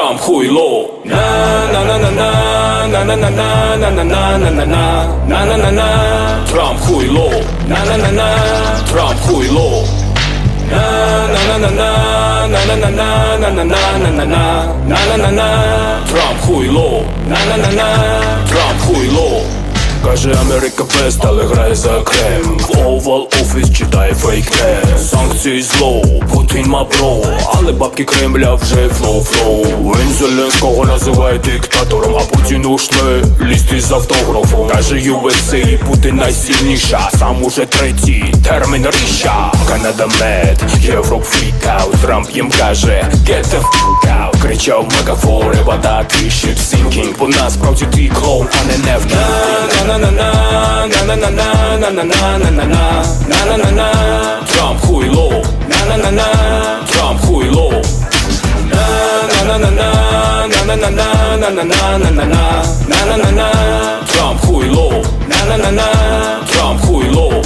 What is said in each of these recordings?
Trump คุยโลกนานานานานานานานานานานานานานานานานานา Trump คุยโลกนานานานา Trump คุยโลกนานานานานานานานานานานานานานานานานา Trump คุยโลกนานานานา Trump คุยโลก Каже Америка бест, але грає за крем В Oval Office читає фейк не Санкції зло, Путін мабро Але бабки Кремля вже флоу флоу Він Зеленського називає диктатором А Путін ушле лізти з автографом. Каже USA, Путін найсильніша Сам уже третій термін ріща Канада мед, Європ фрікаут Трамп їм каже Get the fuck out Кричав мегафон, ребята, ти shit sinking Бо насправді ти клоун, а не нефть Трамп хуйло Трамп хуйло Трамп хуйло Трамп хуйло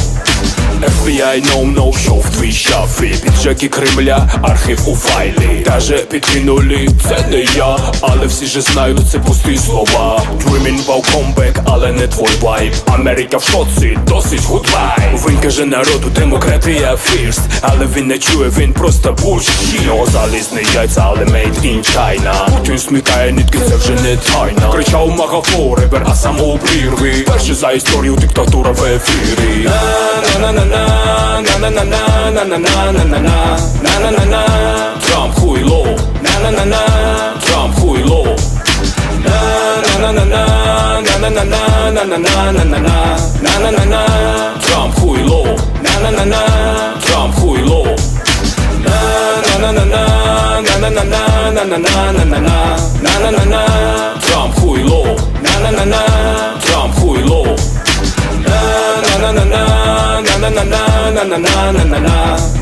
FBI no no show в твій шафі Піджаки Кремля, архів у файлі. Даже підкинули, це не я Але всі же знають, це пусті слова. Dreaming about comeback, але не твой вайб. Америка в шоці, досить гудбай Він каже народу, демократія фірст Але він не чує, він просто bullshit. Його залізні яйця, але made in China. Путін смітає нитки, це вже не тайна. Кричав магафо, ребер, а сам у прірві. Перший за історію диктатура в ефірі. Трамп хуйло. Трамп хуйло na na na na na na na na na na na na na จอมคุยโลนานานานาจอมคุยโลนานานานานานานานานานานานานานานานานาจอมคุยโลนานานานาจอมคุยโลนานานานานานานานานานานา